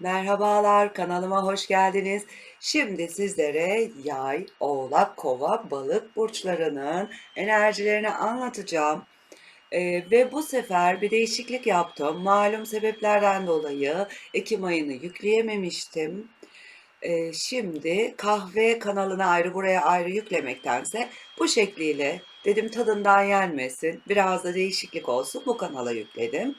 Merhabalar, kanalıma hoş geldiniz. Şimdi sizlere yay, oğlak, kova, balık burçlarının enerjilerini anlatacağım. Ee, ve bu sefer bir değişiklik yaptım. Malum sebeplerden dolayı Ekim ayını yükleyememiştim. Ee, şimdi kahve kanalına ayrı, buraya ayrı yüklemektense bu şekliyle dedim tadından yenmesin, biraz da değişiklik olsun bu kanala yükledim.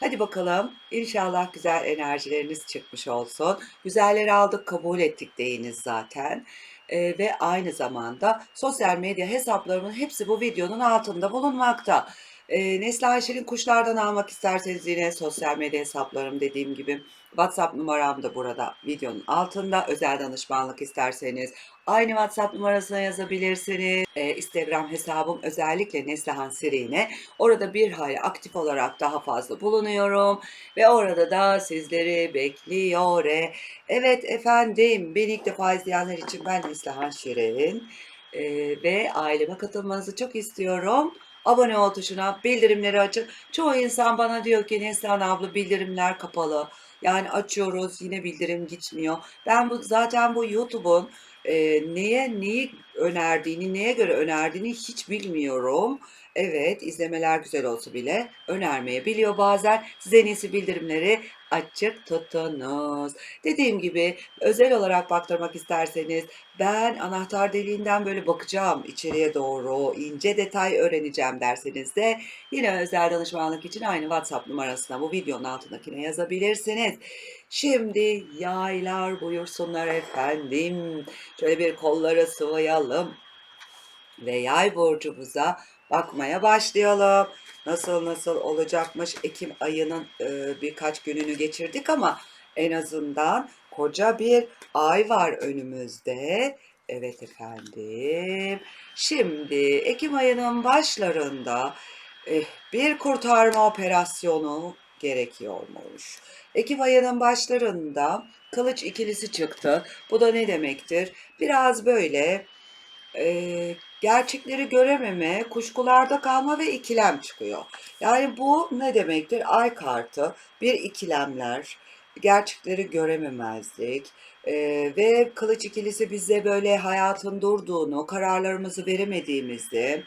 Hadi bakalım. İnşallah güzel enerjileriniz çıkmış olsun. Güzelleri aldık, kabul ettik deyiniz zaten. Ee, ve aynı zamanda sosyal medya hesaplarımın hepsi bu videonun altında bulunmakta. Ee, Nesli Ayşe'nin kuşlardan almak isterseniz yine sosyal medya hesaplarım dediğim gibi WhatsApp numaram da burada videonun altında. Özel danışmanlık isterseniz aynı WhatsApp numarasına yazabilirsiniz. Ee, Instagram hesabım özellikle Neslihan Sirine. Orada bir hayli aktif olarak daha fazla bulunuyorum. Ve orada da sizleri bekliyor. Evet efendim, beni ilk defa izleyenler için ben Neslihan Şirin. Ee, ve aileme katılmanızı çok istiyorum. Abone ol tuşuna, bildirimleri açın. Çoğu insan bana diyor ki Neslihan abla bildirimler kapalı. Yani açıyoruz yine bildirim gitmiyor. Ben bu zaten bu YouTube'un e, neye neyi önerdiğini, neye göre önerdiğini hiç bilmiyorum. Evet, izlemeler güzel olsa bile önermeyebiliyor bazen. Siz en iyisi bildirimleri açık tutunuz. Dediğim gibi özel olarak baktırmak isterseniz ben anahtar deliğinden böyle bakacağım içeriye doğru ince detay öğreneceğim derseniz de yine özel danışmanlık için aynı WhatsApp numarasına bu videonun altındakine yazabilirsiniz. Şimdi yaylar buyursunlar efendim. Şöyle bir kolları sıvayalım ve yay burcumuza bakmaya başlayalım. Nasıl nasıl olacakmış Ekim ayının e, birkaç gününü geçirdik ama en azından koca bir ay var önümüzde. Evet efendim. Şimdi Ekim ayının başlarında eh, bir kurtarma operasyonu gerekiyormuş. Ekim ayının başlarında kılıç ikilisi çıktı. Bu da ne demektir? Biraz böyle e, gerçekleri görememe, kuşkularda kalma ve ikilem çıkıyor. Yani bu ne demektir? Ay kartı, bir ikilemler, gerçekleri görememezlik e, ve kılıç ikilisi bize böyle hayatın durduğunu, kararlarımızı veremediğimizi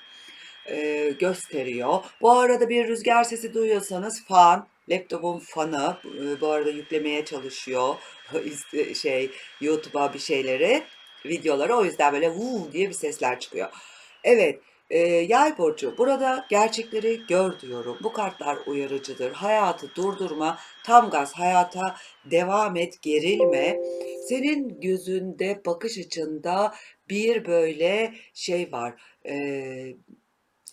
e, gösteriyor. Bu arada bir rüzgar sesi duyuyorsanız fan, laptopun fanı e, bu arada yüklemeye çalışıyor şey YouTube'a bir şeyleri videoları o yüzden böyle vuu diye bir sesler çıkıyor. Evet e, yay burcu burada gerçekleri gör diyorum. Bu kartlar uyarıcıdır. Hayatı durdurma, tam gaz hayata devam et, gerilme. Senin gözünde, bakış açında bir böyle şey var. E,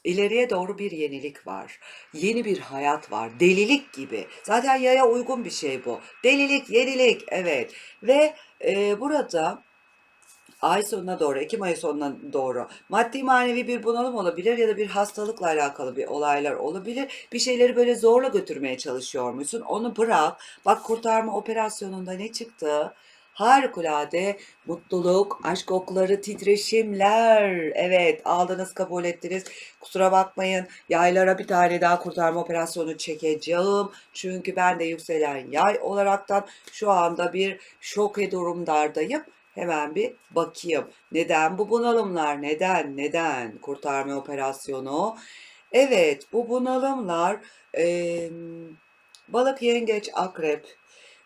ileriye doğru bir yenilik var. Yeni bir hayat var. Delilik gibi. Zaten yaya uygun bir şey bu. Delilik, yenilik. Evet. Ve e, burada ay sonuna doğru, Ekim ayı sonuna doğru maddi manevi bir bunalım olabilir ya da bir hastalıkla alakalı bir olaylar olabilir. Bir şeyleri böyle zorla götürmeye çalışıyormuşsun. Onu bırak. Bak kurtarma operasyonunda ne çıktı? Harikulade mutluluk, aşk okları, titreşimler. Evet aldınız kabul ettiniz. Kusura bakmayın yaylara bir tane daha kurtarma operasyonu çekeceğim. Çünkü ben de yükselen yay olaraktan şu anda bir şoke durumdardayım. Hemen bir bakayım. Neden bu bunalımlar? Neden? Neden? Kurtarma operasyonu. Evet, bu bunalımlar eee, balık, yengeç, akrep.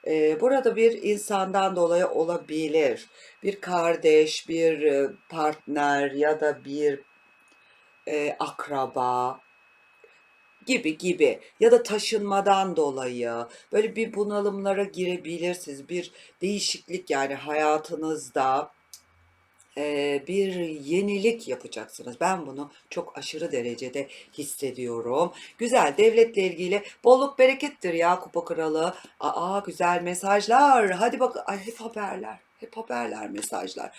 eee, burada bir insandan dolayı olabilir. Bir kardeş, bir e, partner ya da bir e, akraba gibi gibi ya da taşınmadan dolayı böyle bir bunalımlara girebilirsiniz. Bir değişiklik yani hayatınızda e, bir yenilik yapacaksınız. Ben bunu çok aşırı derecede hissediyorum. Güzel devletle ilgili bolluk berekettir ya kupa kralı. Aa güzel mesajlar. Hadi bak ay haberler. Hep haberler mesajlar.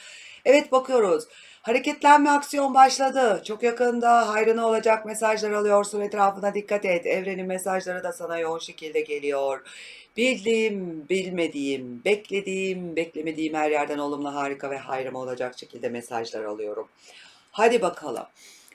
Evet bakıyoruz. Hareketlenme aksiyon başladı. Çok yakında hayrına olacak mesajlar alıyorsun. Etrafına dikkat et. Evrenin mesajları da sana yoğun şekilde geliyor. Bildiğim, bilmediğim, beklediğim, beklemediğim her yerden olumlu, harika ve hayrıma olacak şekilde mesajlar alıyorum. Hadi bakalım.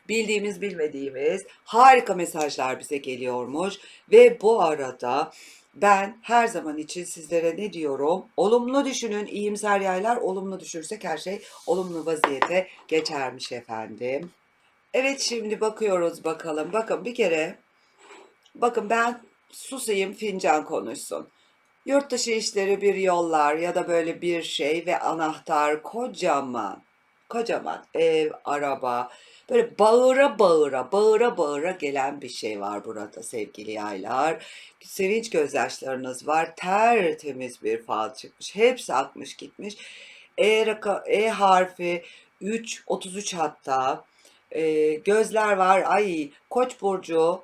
Bildiğimiz, bilmediğimiz harika mesajlar bize geliyormuş ve bu arada ben her zaman için sizlere ne diyorum? Olumlu düşünün, iyimser yaylar. Olumlu düşünürsek her şey olumlu vaziyete geçermiş efendim. Evet şimdi bakıyoruz bakalım. Bakın bir kere bakın ben susayım fincan konuşsun. Yurt dışı işleri bir yollar ya da böyle bir şey ve anahtar kocaman. Kocaman ev, araba böyle bağıra bağıra bağıra bağıra gelen bir şey var burada sevgili yaylar. Sevinç gözyaşlarınız var. Tertemiz bir fal çıkmış. Hepsi akmış gitmiş. E, raka, e harfi 3, 33 hatta. E, gözler var. Ay Koç burcu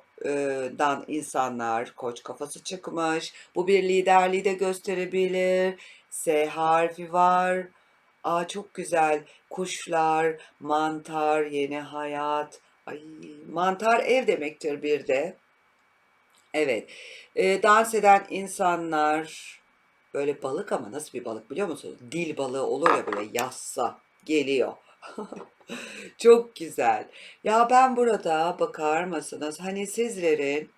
dan insanlar koç kafası çıkmış. Bu bir liderliği de gösterebilir. S harfi var. Aa çok güzel. Kuşlar, mantar, yeni hayat. Ay mantar ev demektir bir de. Evet. E, dans eden insanlar böyle balık ama nasıl bir balık biliyor musunuz? Dil balığı olur ya böyle yassa geliyor. Çok güzel. Ya ben burada bakar mısınız? Hani sizlerin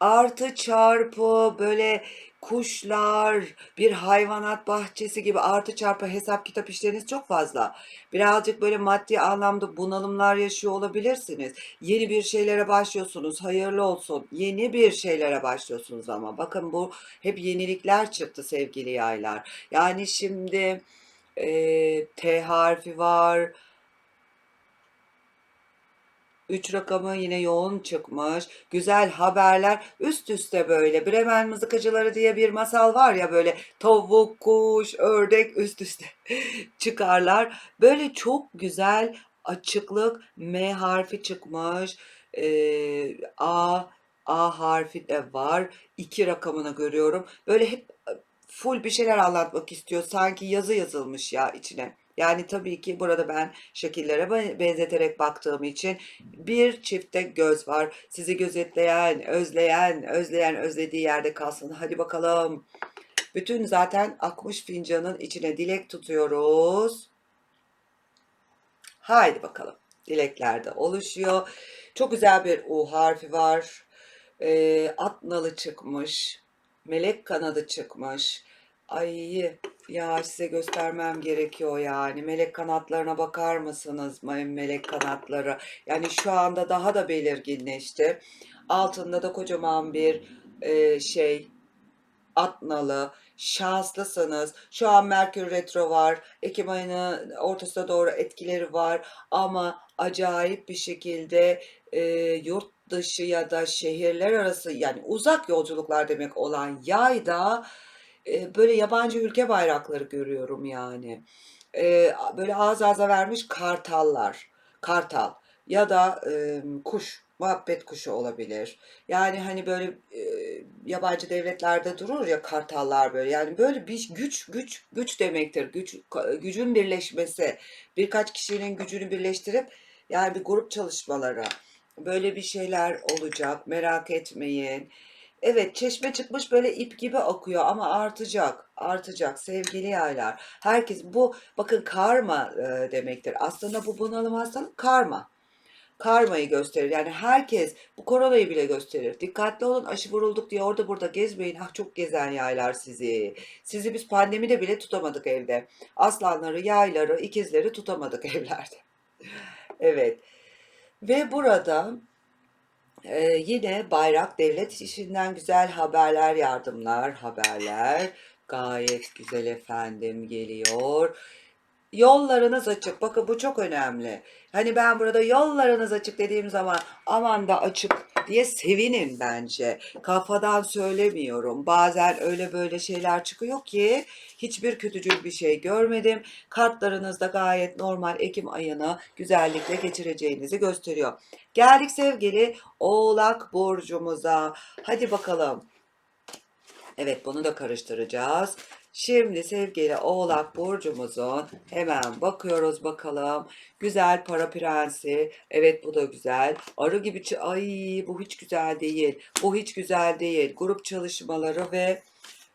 artı çarpı böyle kuşlar, bir hayvanat bahçesi gibi artı çarpı hesap kitap işleriniz çok fazla. Birazcık böyle maddi anlamda bunalımlar yaşıyor olabilirsiniz. Yeni bir şeylere başlıyorsunuz. Hayırlı olsun. Yeni bir şeylere başlıyorsunuz ama. Bakın bu hep yenilikler çıktı sevgili yaylar. Yani şimdi e, T harfi var. 3 rakamı yine yoğun çıkmış. Güzel haberler üst üste böyle. Bremen mızıkacıları diye bir masal var ya böyle tavuk, kuş, ördek üst üste çıkarlar. Böyle çok güzel açıklık M harfi çıkmış. Ee, A A harfi de var. 2 rakamını görüyorum. Böyle hep full bir şeyler anlatmak istiyor. Sanki yazı yazılmış ya içine. Yani tabii ki burada ben şekillere benzeterek baktığım için bir çifte göz var. Sizi gözetleyen, özleyen, özleyen özlediği yerde kalsın. Hadi bakalım. Bütün zaten akmış fincanın içine dilek tutuyoruz. Haydi bakalım. Dileklerde oluşuyor. Çok güzel bir U harfi var. E, at nalı çıkmış. Melek kanadı çıkmış. Ay ya size göstermem gerekiyor yani. Melek kanatlarına bakar mısınız? Melek kanatları. Yani şu anda daha da belirginleşti. Altında da kocaman bir e, şey atnalı. Şanslısınız. Şu an Merkür Retro var. Ekim ayının ortasına doğru etkileri var. Ama acayip bir şekilde e, yurt dışı ya da şehirler arası yani uzak yolculuklar demek olan yayda böyle yabancı ülke bayrakları görüyorum yani. böyle ağız ağza vermiş kartallar, kartal ya da kuş, muhabbet kuşu olabilir. Yani hani böyle yabancı devletlerde durur ya kartallar böyle. Yani böyle bir güç güç güç demektir. Güç gücün birleşmesi. Birkaç kişinin gücünü birleştirip yani bir grup çalışmaları. Böyle bir şeyler olacak. Merak etmeyin. Evet çeşme çıkmış böyle ip gibi akıyor ama artacak, artacak sevgili yaylar. Herkes bu bakın karma e, demektir. Aslında bu bunalım hastalık karma. Karmayı gösterir. Yani herkes bu koronayı bile gösterir. Dikkatli olun aşı vurulduk diye orada burada gezmeyin. Ah çok gezen yaylar sizi. Sizi biz pandemide bile tutamadık evde. Aslanları, yayları, ikizleri tutamadık evlerde. evet. Ve burada ee, yine bayrak devlet işinden güzel haberler, yardımlar, haberler. Gayet güzel efendim geliyor. Yollarınız açık. Bakın bu çok önemli. Hani ben burada yollarınız açık dediğim zaman aman da açık diye sevinin bence. Kafadan söylemiyorum. Bazen öyle böyle şeyler çıkıyor ki hiçbir kötücül bir şey görmedim. Kartlarınızda gayet normal Ekim ayını güzellikle geçireceğinizi gösteriyor. Geldik sevgili Oğlak burcumuza. Hadi bakalım. Evet bunu da karıştıracağız. Şimdi sevgili Oğlak burcumuzun hemen bakıyoruz bakalım. Güzel para prensi. Evet bu da güzel. Arı gibi ay bu hiç güzel değil. Bu hiç güzel değil. Grup çalışmaları ve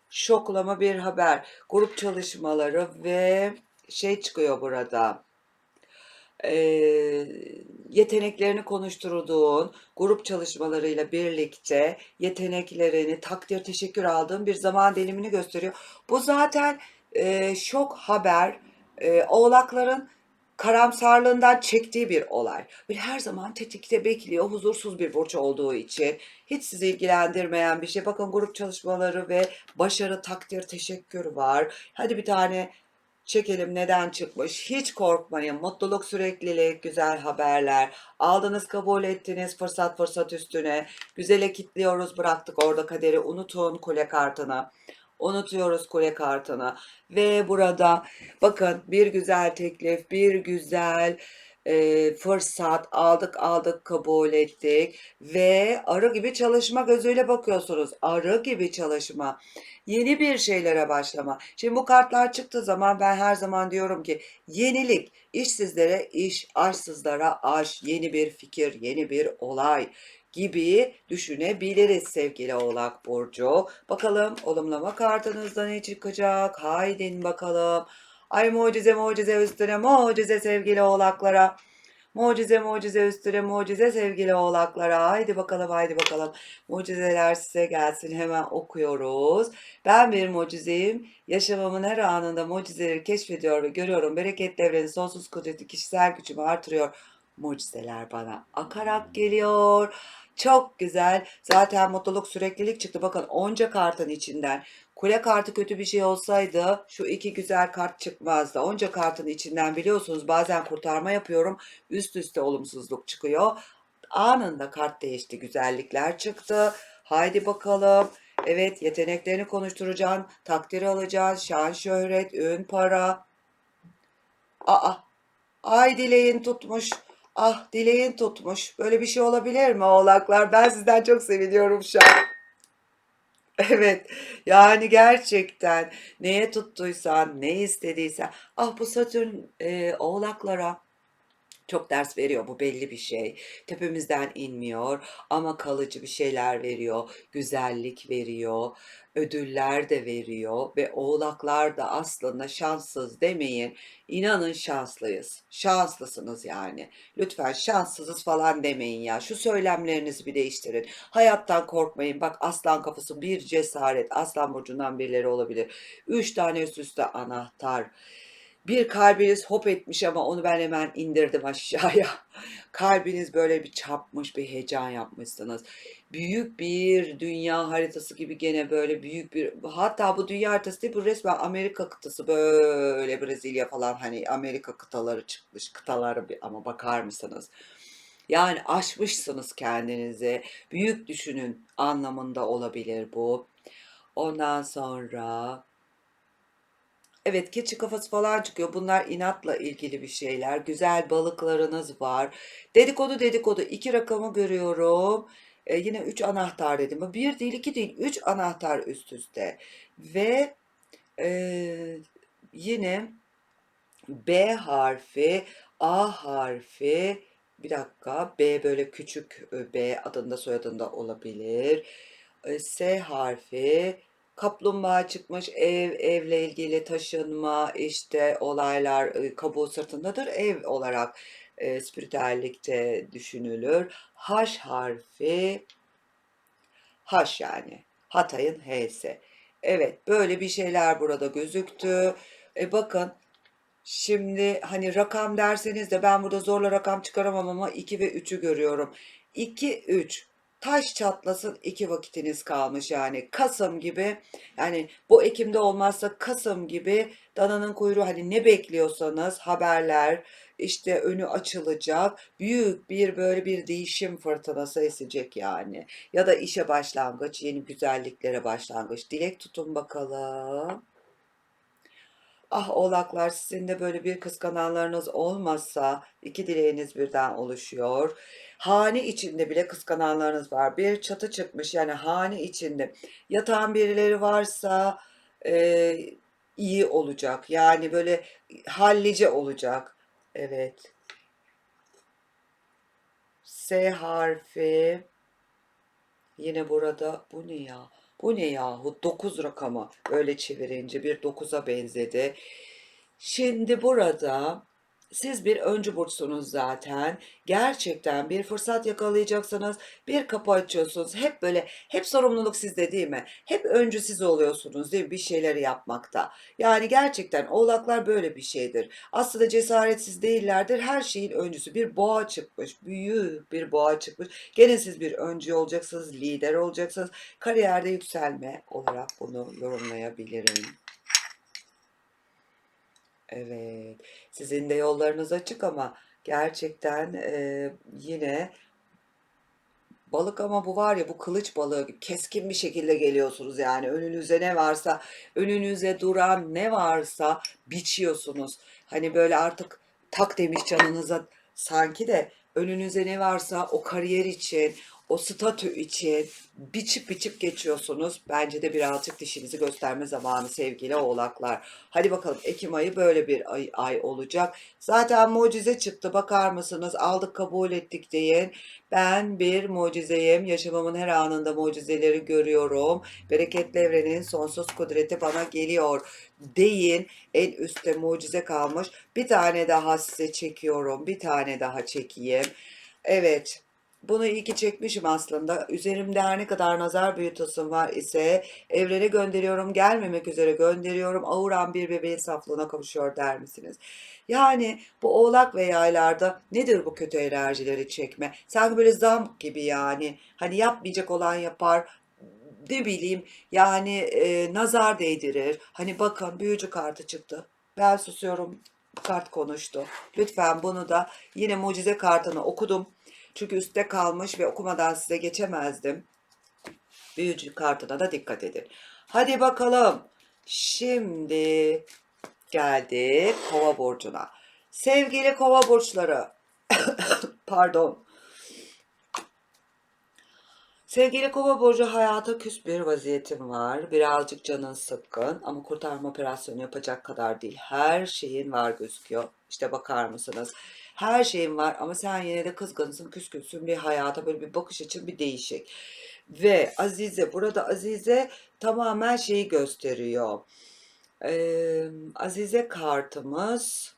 şoklama bir haber. Grup çalışmaları ve şey çıkıyor burada. e, yeteneklerini konuşturduğun grup çalışmalarıyla birlikte yeteneklerini takdir teşekkür aldığın bir zaman dilimini gösteriyor. Bu zaten e, şok haber e, oğlakların karamsarlığından çektiği bir olay. Böyle her zaman tetikte bekliyor huzursuz bir burç olduğu için. Hiç sizi ilgilendirmeyen bir şey. Bakın grup çalışmaları ve başarı takdir teşekkür var. Hadi bir tane çekelim neden çıkmış. Hiç korkmayın. Mutluluk, süreklilik, güzel haberler. Aldınız, kabul ettiniz fırsat fırsat üstüne. Güzele kitliyoruz, bıraktık orada kaderi. Unutun kule kartını. Unutuyoruz kule kartını. Ve burada bakın bir güzel teklif, bir güzel e, fırsat aldık aldık kabul ettik ve arı gibi çalışma gözüyle bakıyorsunuz. Arı gibi çalışma. Yeni bir şeylere başlama. Şimdi bu kartlar çıktığı zaman ben her zaman diyorum ki yenilik, işsizlere iş, aşsızlara aş, yeni bir fikir, yeni bir olay gibi düşünebiliriz sevgili Oğlak Burcu. Bakalım olumlama kartınızda ne çıkacak? Haydin bakalım. Ay mucize mucize üstüne mucize sevgili oğlaklara. Mucize mucize üstüne mucize sevgili oğlaklara. Haydi bakalım haydi bakalım. Mucizeler size gelsin hemen okuyoruz. Ben bir mucizeyim. Yaşamımın her anında mucizeleri keşfediyor ve görüyorum. Bereket devreni sonsuz kudreti kişisel gücümü artırıyor. Mucizeler bana akarak geliyor. Çok güzel. Zaten mutluluk süreklilik çıktı. Bakın onca kartın içinden. Kule kartı kötü bir şey olsaydı şu iki güzel kart çıkmazdı. Onca kartın içinden biliyorsunuz bazen kurtarma yapıyorum. Üst üste olumsuzluk çıkıyor. Anında kart değişti. Güzellikler çıktı. Haydi bakalım. Evet yeteneklerini konuşturacaksın. Takdir alacaksın. Şan, şöhret, ün, para. Aa, ay dileğin tutmuş. Ah dileğin tutmuş. Böyle bir şey olabilir mi oğlaklar? Ben sizden çok seviniyorum şu an. Evet, yani gerçekten neye tuttuysan, ne istediysen. Ah bu Satürn e, oğlaklara çok ders veriyor bu belli bir şey. Tepemizden inmiyor ama kalıcı bir şeyler veriyor. Güzellik veriyor. Ödüller de veriyor ve oğlaklar da aslında şanssız demeyin. İnanın şanslıyız. Şanslısınız yani. Lütfen şanssızız falan demeyin ya. Şu söylemlerinizi bir değiştirin. Hayattan korkmayın. Bak aslan kafası bir cesaret. Aslan burcundan birileri olabilir. Üç tane üst üste anahtar. Bir kalbiniz hop etmiş ama onu ben hemen indirdim aşağıya. Kalbiniz böyle bir çarpmış, bir heyecan yapmışsınız. Büyük bir dünya haritası gibi gene böyle büyük bir hatta bu dünya haritası değil bu resmen Amerika kıtası böyle Brezilya falan hani Amerika kıtaları çıkmış kıtaları ama bakar mısınız? Yani aşmışsınız kendinizi. Büyük düşünün anlamında olabilir bu. Ondan sonra Evet, keçi kafası falan çıkıyor. Bunlar inatla ilgili bir şeyler. Güzel balıklarınız var. Dedikodu dedikodu. iki rakamı görüyorum. E, yine üç anahtar dedim. Bir değil, iki değil. Üç anahtar üst üste. Ve e, yine B harfi, A harfi, bir dakika, B böyle küçük e, B adında soyadında olabilir. E, S harfi, Kaplumbağa çıkmış ev, evle ilgili taşınma, işte olaylar kabuğu sırtındadır. Ev olarak e, spiritüellikte düşünülür. H harfi, H yani. Hatay'ın H'si. Evet, böyle bir şeyler burada gözüktü. E bakın, şimdi hani rakam derseniz de ben burada zorla rakam çıkaramam ama 2 ve 3'ü görüyorum. 2, 3 taş çatlasın iki vakitiniz kalmış yani. Kasım gibi yani bu Ekim'de olmazsa Kasım gibi dananın kuyruğu hani ne bekliyorsanız haberler işte önü açılacak büyük bir böyle bir değişim fırtınası esecek yani. Ya da işe başlangıç yeni güzelliklere başlangıç. Dilek tutun bakalım. Ah oğlaklar sizin de böyle bir kıskananlarınız olmasa iki dileğiniz birden oluşuyor. Hane içinde bile kıskananlarınız var. Bir çatı çıkmış yani hane içinde. Yatan birileri varsa e, iyi olacak. Yani böyle hallice olacak. Evet. S harfi. Yine burada bu ne ya? Bu ne yahu? 9 rakamı öyle çevirince bir 9'a benzedi. Şimdi burada siz bir öncü burçsunuz zaten. Gerçekten bir fırsat yakalayacaksınız. Bir kapı açıyorsunuz. Hep böyle hep sorumluluk sizde değil mi? Hep öncü siz oluyorsunuz değil mi? Bir şeyleri yapmakta. Yani gerçekten oğlaklar böyle bir şeydir. Aslında cesaretsiz değillerdir. Her şeyin öncüsü. Bir boğa çıkmış. Büyük bir boğa çıkmış. Gene siz bir öncü olacaksınız. Lider olacaksınız. Kariyerde yükselme olarak bunu yorumlayabilirim. Evet. Sizin de yollarınız açık ama gerçekten e, yine balık ama bu var ya bu kılıç balığı gibi keskin bir şekilde geliyorsunuz yani önünüze ne varsa önünüze duran ne varsa biçiyorsunuz. Hani böyle artık tak demiş canınıza sanki de önünüze ne varsa o kariyer için o statü için biçip biçip geçiyorsunuz. Bence de birazcık dişinizi gösterme zamanı sevgili oğlaklar. Hadi bakalım Ekim ayı böyle bir ay, ay olacak. Zaten mucize çıktı bakar mısınız? Aldık kabul ettik deyin. Ben bir mucizeyim. Yaşamımın her anında mucizeleri görüyorum. Bereketli evrenin sonsuz kudreti bana geliyor deyin. En üstte mucize kalmış. Bir tane daha size çekiyorum. Bir tane daha çekeyim. Evet. Bunu ki çekmişim aslında. Üzerimde her ne kadar nazar büyütüsüm var ise evrene gönderiyorum, gelmemek üzere gönderiyorum. Avuran bir bebeğin saflığına kavuşuyor der misiniz? Yani bu oğlak ve yaylarda nedir bu kötü enerjileri çekme? Sanki böyle zam gibi yani. Hani yapmayacak olan yapar, ne bileyim yani e, nazar değdirir. Hani bakın büyücü kartı çıktı. Ben susuyorum. Kart konuştu. Lütfen bunu da yine mucize kartını okudum. Çünkü üstte kalmış ve okumadan size geçemezdim. Büyücü kartına da dikkat edin. Hadi bakalım. Şimdi geldik kova burcuna. Sevgili kova burçları. Pardon. Sevgili kova burcu hayata küs bir vaziyetim var. Birazcık canın sıkkın ama kurtarma operasyonu yapacak kadar değil. Her şeyin var gözüküyor. İşte bakar mısınız? Her şeyin var ama sen yine de kızgınsın, küskünsün bir hayata böyle bir bakış açın bir değişik. Ve Azize burada Azize tamamen şeyi gösteriyor. Ee, Azize kartımız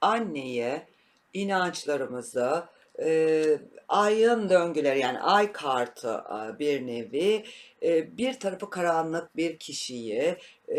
anneye inançlarımızı, e, ayın döngüleri yani ay kartı bir nevi e, bir tarafı karanlık bir kişiyi e,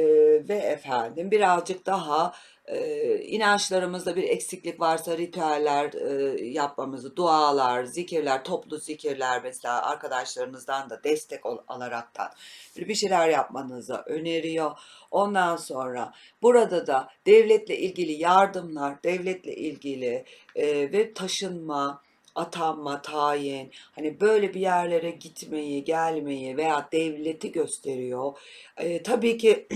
ve efendim birazcık daha e, inançlarımızda bir eksiklik varsa ritüeller e, yapmamızı, dualar, zikirler, toplu zikirler mesela arkadaşlarınızdan da destek ol, alaraktan bir şeyler yapmanızı öneriyor. Ondan sonra burada da devletle ilgili yardımlar, devletle ilgili e, ve taşınma, atanma, tayin, hani böyle bir yerlere gitmeyi, gelmeyi veya devleti gösteriyor. E, tabii ki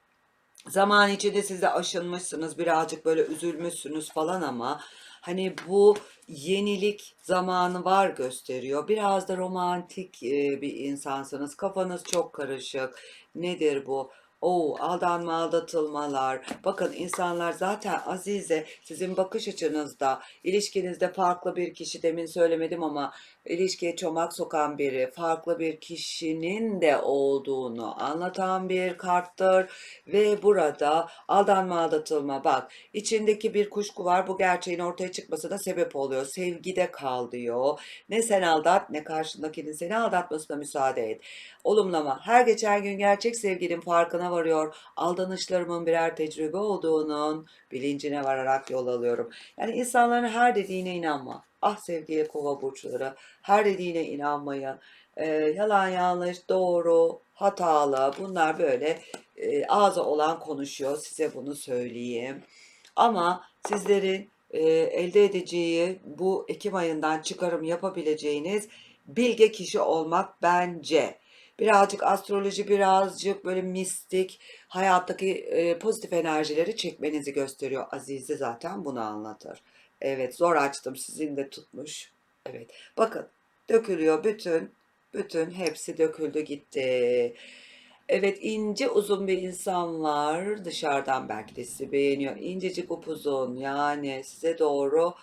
zaman içinde siz de aşınmışsınız, birazcık böyle üzülmüşsünüz falan ama hani bu yenilik zamanı var gösteriyor. Biraz da romantik bir insansınız. Kafanız çok karışık. Nedir bu? O aldanma aldatılmalar. Bakın insanlar zaten Azize sizin bakış açınızda ilişkinizde farklı bir kişi demin söylemedim ama ilişkiye çomak sokan biri farklı bir kişinin de olduğunu anlatan bir karttır. Ve burada aldanma aldatılma bak içindeki bir kuşku var. Bu gerçeğin ortaya çıkmasına sebep oluyor. Sevgide kal diyor. Ne sen aldat ne karşındakinin seni aldatmasına müsaade et. Olumlama her geçen gün gerçek sevginin farkına varıyor. Aldanışlarımın birer tecrübe olduğunun bilincine vararak yol alıyorum yani insanların her dediğine inanma Ah sevgili kova burçları her dediğine inanmayın. E, yalan yanlış doğru hatalı bunlar böyle e, ağza olan konuşuyor size bunu söyleyeyim. Ama sizlerin e, elde edeceği bu Ekim ayından çıkarım yapabileceğiniz bilge kişi olmak bence. Birazcık astroloji, birazcık böyle mistik, hayattaki e, pozitif enerjileri çekmenizi gösteriyor. Azize zaten bunu anlatır. Evet zor açtım sizin de tutmuş. Evet bakın dökülüyor bütün bütün hepsi döküldü gitti. Evet ince uzun bir insan var dışarıdan belki de sizi beğeniyor. İncecik upuzun yani size doğru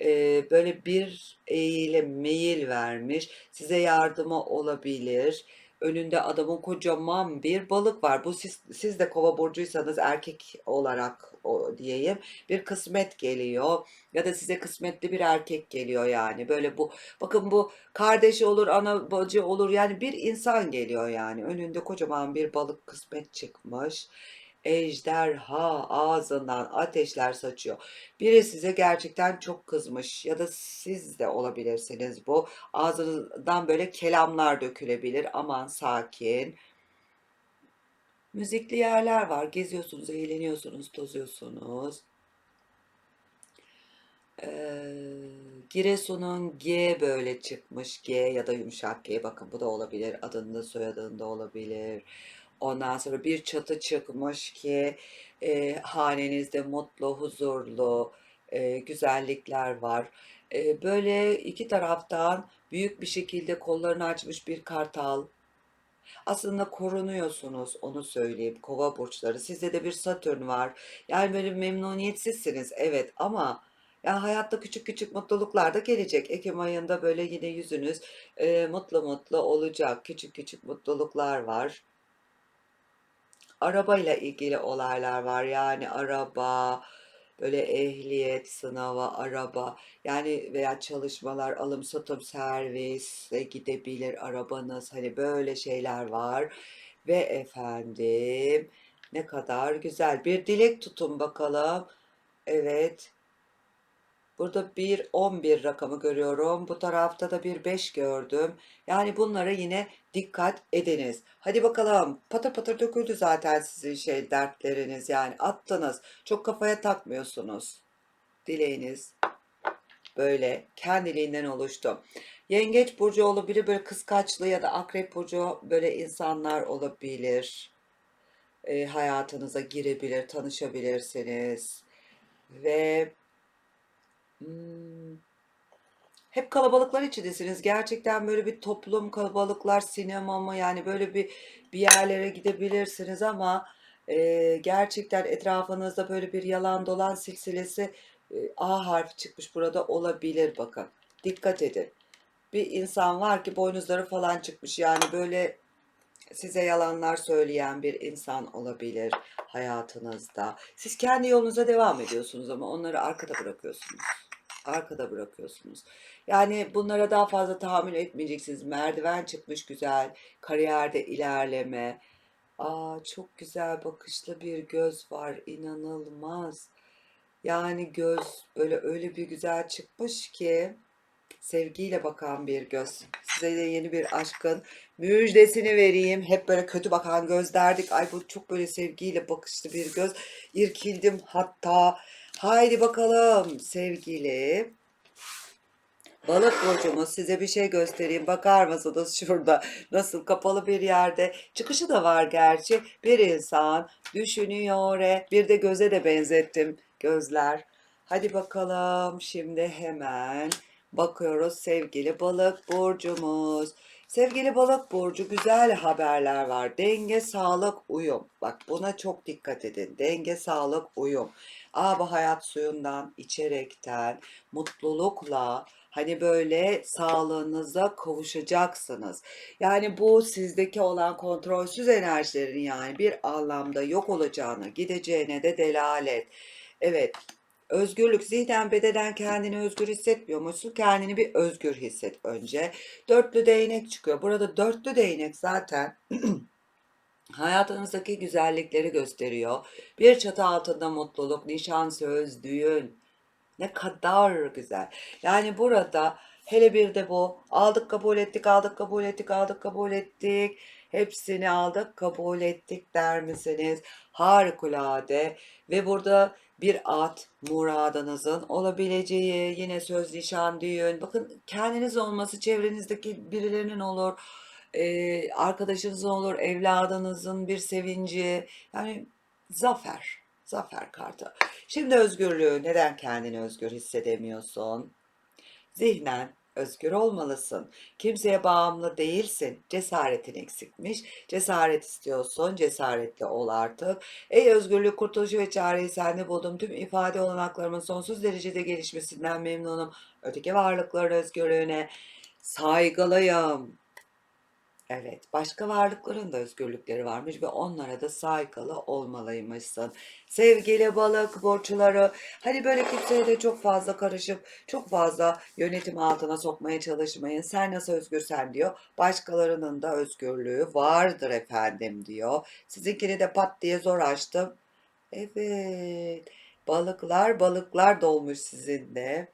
e, böyle bir eğilim meyil vermiş. Size yardımı olabilir. Önünde adamın kocaman bir balık var. Bu siz, siz de kova burcuysanız erkek olarak o diyeyim bir kısmet geliyor ya da size kısmetli bir erkek geliyor yani. Böyle bu bakın bu kardeş olur ana bacı olur yani bir insan geliyor yani. Önünde kocaman bir balık kısmet çıkmış ejderha ağzından ateşler saçıyor. Biri size gerçekten çok kızmış ya da siz de olabilirsiniz bu. Ağzından böyle kelamlar dökülebilir. Aman sakin. Müzikli yerler var. Geziyorsunuz, eğleniyorsunuz, tozuyorsunuz. Ee, Giresun'un G böyle çıkmış. G ya da yumuşak G. Bakın bu da olabilir. Adında soyadında olabilir. Ondan sonra bir çatı çıkmış ki e, hanenizde mutlu, huzurlu, e, güzellikler var. E, böyle iki taraftan büyük bir şekilde kollarını açmış bir kartal. Aslında korunuyorsunuz onu söyleyeyim kova burçları. Sizde de bir satürn var. Yani böyle memnuniyetsizsiniz evet ama ya hayatta küçük küçük mutluluklar da gelecek. Ekim ayında böyle yine yüzünüz e, mutlu mutlu olacak. Küçük küçük mutluluklar var arabayla ilgili olaylar var. Yani araba, böyle ehliyet sınavı, araba yani veya çalışmalar, alım satım servise gidebilir arabanız. Hani böyle şeyler var. Ve efendim ne kadar güzel. Bir dilek tutun bakalım. Evet. Burada bir 11 rakamı görüyorum. Bu tarafta da bir 5 gördüm. Yani bunlara yine dikkat ediniz. Hadi bakalım. Patır patır döküldü zaten sizin şey dertleriniz yani attınız. Çok kafaya takmıyorsunuz. Dileğiniz böyle kendiliğinden oluştu. Yengeç burcu olabilir böyle kıskaçlı ya da akrep burcu böyle insanlar olabilir. E, hayatınıza girebilir, tanışabilirsiniz. Ve Hmm, hep kalabalıklar içindesiniz. Gerçekten böyle bir toplum, kalabalıklar, sinema mı yani böyle bir bir yerlere gidebilirsiniz ama e, gerçekten etrafınızda böyle bir yalan dolan silsilesi e, A harfi çıkmış burada olabilir bakın. Dikkat edin. Bir insan var ki boynuzları falan çıkmış. Yani böyle size yalanlar söyleyen bir insan olabilir hayatınızda. Siz kendi yolunuza devam ediyorsunuz ama onları arkada bırakıyorsunuz arkada bırakıyorsunuz. Yani bunlara daha fazla tahammül etmeyeceksiniz. Merdiven çıkmış güzel, kariyerde ilerleme. Aa çok güzel bakışlı bir göz var, inanılmaz. Yani göz böyle öyle bir güzel çıkmış ki sevgiyle bakan bir göz. Size de yeni bir aşkın müjdesini vereyim. Hep böyle kötü bakan göz derdik. Ay bu çok böyle sevgiyle bakışlı bir göz. İrkildim hatta. Haydi bakalım sevgili Balık burcumuz size bir şey göstereyim. Bakar mısınız şurada nasıl kapalı bir yerde. Çıkışı da var gerçi. Bir insan düşünüyor. Bir de göze de benzettim gözler. Hadi bakalım şimdi hemen bakıyoruz sevgili balık burcumuz. Sevgili balık burcu güzel haberler var. Denge, sağlık, uyum. Bak buna çok dikkat edin. Denge, sağlık, uyum. Aba hayat suyundan içerekten mutlulukla hani böyle sağlığınıza kavuşacaksınız. Yani bu sizdeki olan kontrolsüz enerjilerin yani bir anlamda yok olacağını, gideceğine de delalet. Evet, Özgürlük zihnen bedenen kendini özgür hissetmiyor musun? Kendini bir özgür hisset önce. Dörtlü değnek çıkıyor. Burada dörtlü değnek zaten hayatınızdaki güzellikleri gösteriyor. Bir çatı altında mutluluk, nişan, söz, düğün. Ne kadar güzel. Yani burada hele bir de bu aldık kabul ettik, aldık kabul ettik, aldık kabul ettik. Hepsini aldık, kabul ettik der misiniz? Harikulade. Ve burada bir at muradınızın olabileceği yine söz nişan düğün. Bakın kendiniz olması çevrenizdeki birilerinin olur e, arkadaşınızın olur evladınızın bir sevinci. Yani zafer zafer kartı. Şimdi özgürlüğü neden kendini özgür hissedemiyorsun? Zihnen özgür olmalısın. Kimseye bağımlı değilsin. Cesaretin eksikmiş. Cesaret istiyorsun. Cesaretli ol artık. Ey özgürlük, kurtuluşu ve çareyi sende buldum. Tüm ifade olanaklarımın sonsuz derecede gelişmesinden memnunum. Öteki varlıkların özgürlüğüne saygılıyım. Evet, başka varlıkların da özgürlükleri varmış ve onlara da saygılı olmalıymışsın. Sevgili balık burçları, hani böyle kimseye de çok fazla karışıp çok fazla yönetim altına sokmaya çalışmayın. Sen nasıl özgürsen diyor. Başkalarının da özgürlüğü vardır efendim diyor. Sizinkini de pat diye zor açtım. Evet, balıklar balıklar dolmuş sizin de.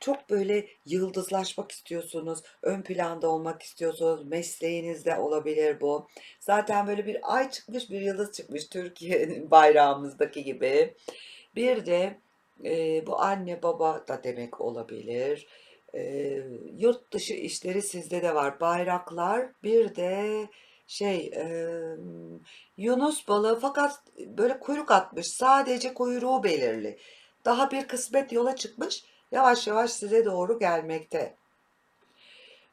Çok böyle yıldızlaşmak istiyorsunuz, ön planda olmak istiyorsunuz, mesleğinizde olabilir bu. Zaten böyle bir ay çıkmış, bir yıldız çıkmış Türkiye'nin bayrağımızdaki gibi. Bir de e, bu anne baba da demek olabilir. E, yurt dışı işleri sizde de var. Bayraklar, bir de şey e, Yunus balığı fakat böyle kuyruk atmış. Sadece kuyruğu belirli. Daha bir kısmet yola çıkmış yavaş yavaş size doğru gelmekte.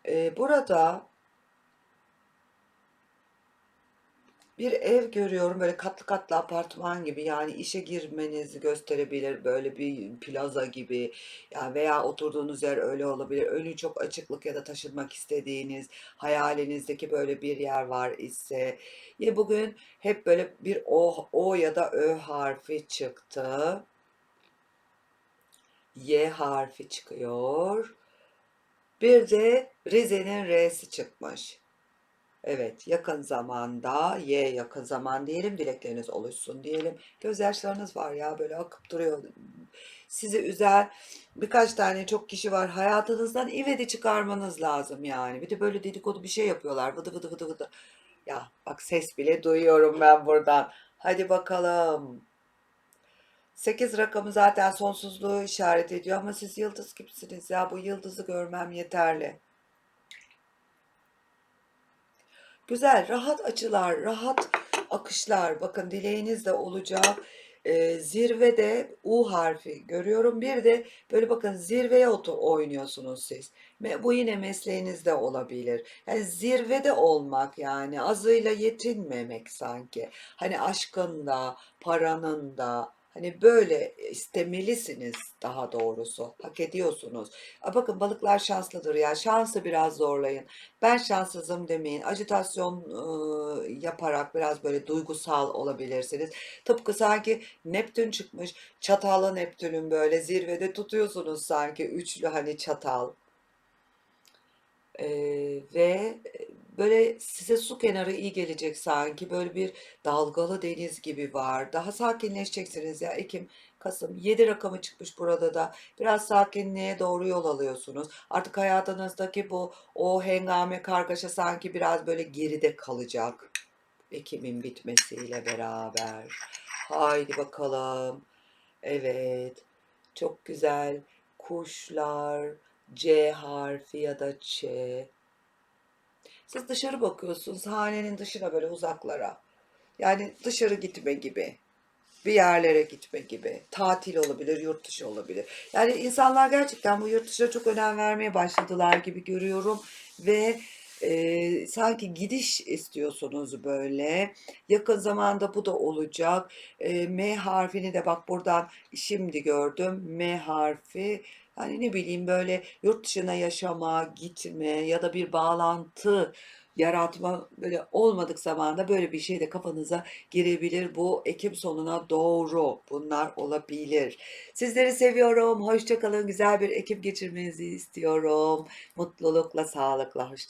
Ee, burada bir ev görüyorum böyle katlı katlı apartman gibi yani işe girmenizi gösterebilir böyle bir plaza gibi yani veya oturduğunuz yer öyle olabilir. Önü çok açıklık ya da taşınmak istediğiniz hayalinizdeki böyle bir yer var ise ya bugün hep böyle bir o, o ya da ö harfi çıktı. Y harfi çıkıyor. Bir de Rize'nin R'si çıkmış. Evet, yakın zamanda, Y yakın zaman diyelim, dilekleriniz oluşsun diyelim. Gözyaşlarınız var ya, böyle akıp duruyor. Sizi üzen birkaç tane çok kişi var. Hayatınızdan ivedi çıkarmanız lazım yani. Bir de böyle dedikodu bir şey yapıyorlar. Vıdı vıdı vıdı vıdı. Ya bak ses bile duyuyorum ben buradan. Hadi bakalım. 8 rakamı zaten sonsuzluğu işaret ediyor ama siz yıldız gibisiniz ya. Bu yıldızı görmem yeterli. Güzel, rahat açılar, rahat akışlar. Bakın dileğiniz de olacak. Ee, zirvede U harfi görüyorum. Bir de böyle bakın zirveye otu oynuyorsunuz siz. Bu yine mesleğinizde olabilir. Yani zirvede olmak yani azıyla yetinmemek sanki. Hani aşkın da, paranın da, Hani böyle istemelisiniz daha doğrusu. Hak ediyorsunuz. A bakın balıklar şanslıdır ya. Şansı biraz zorlayın. Ben şanssızım demeyin. Ajitasyon ıı, yaparak biraz böyle duygusal olabilirsiniz. Tıpkı sanki Neptün çıkmış. Çatallı Neptün'ün böyle zirvede tutuyorsunuz sanki üçlü hani çatal. Ee, ve böyle size su kenarı iyi gelecek sanki. Böyle bir dalgalı deniz gibi var. Daha sakinleşeceksiniz ya. Ekim, Kasım 7 rakamı çıkmış burada da. Biraz sakinliğe doğru yol alıyorsunuz. Artık hayatınızdaki bu o hengame kargaşa sanki biraz böyle geride kalacak. Ekim'in bitmesiyle beraber. Haydi bakalım. Evet. Çok güzel. Kuşlar, C harfi ya da Ç. Siz dışarı bakıyorsunuz hanenin dışına böyle uzaklara. Yani dışarı gitme gibi. Bir yerlere gitme gibi. Tatil olabilir, yurt dışı olabilir. Yani insanlar gerçekten bu yurt dışına çok önem vermeye başladılar gibi görüyorum. Ve e, sanki gidiş istiyorsunuz böyle. Yakın zamanda bu da olacak. E, M harfini de bak buradan şimdi gördüm. M harfi Hani ne bileyim böyle yurt dışına yaşama, gitme ya da bir bağlantı yaratma böyle olmadık zamanda böyle bir şey de kafanıza girebilir. Bu Ekim sonuna doğru bunlar olabilir. Sizleri seviyorum. Hoşça kalın. Güzel bir Ekim geçirmenizi istiyorum. Mutlulukla, sağlıkla. Hoşça